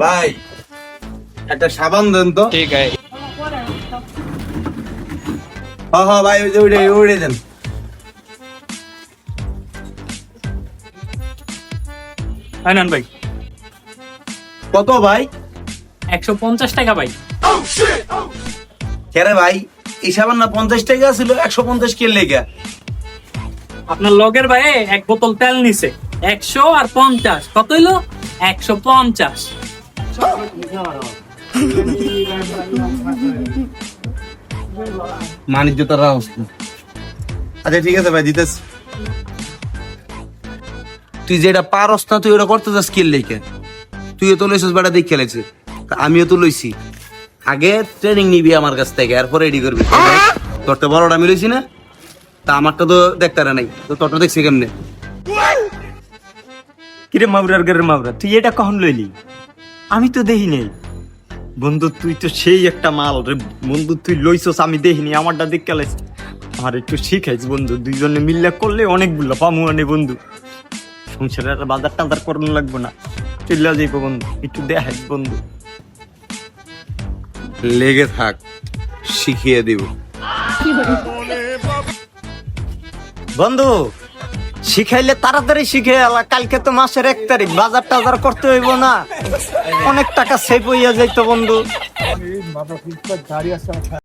ভাই একটা সাবান দেন তো। ঠিক আছে। হ্যাঁ হ্যাঁ ভাই ওই যে ওইটাই ওইটাই দেন। হ্যাঁ, আনান ভাই। কত ভাই? একশো পঞ্চাশ টাকা ভাই। কেরে ভাই এই সাবান না পঞ্চাশ টাকা ছিল একশো পঞ্চাশ কে লেগে আপনার লগের ভাই এক বোতল তেল নিছে। একশো আর পঞ্চাশ। কত হইল? একশো পঞ্চাশ। বাণিজ্য তারা আচ্ছা ঠিক আছে ভাই, দিতেছ। তুই যেটা পারস না, তুই ওটা করতে যাস স্কিল লেখে তুইও তো লইছিস বেটা, দেখ খেলেছে আমিও তো লইছি। আগে ট্রেনিং নিবি আমার কাছ থেকে, এরপর রেডি করবি। তোর তো বড়টা আমি লইছি না। তা আমারটা তো দেখতে নাই। তো তোরটা দেখছি কেমনে? কিরে মাউরার গের মাউরা তুই এটা কখন লইলি? আমি তো দেখি নাই। বন্ধু তুই তো সেই একটা মাল রে। বন্ধু তুই লইছস আমি দেখিনি আমারটা দেখ গেলাইছ আর একটু শিখাইছ বন্ধু দুইজনে মিল্লা করলে অনেক অনেকগুলো পামু আনে বন্ধু। সংসারের আর বাজার টাজার করানো লাগবে না। চলে যাইবো বন্ধু একটু দেখাইছ বন্ধু। লেগে থাক শিখিয়ে দিব। বন্ধু শিখাইলে তাড়াতাড়ি শিখে এলা কালকে তো মাসের এক তারিখ, বাজার টাজার করতে হইব না। অনেক টাকা সেভ হইয়া যাইতো বন্ধু।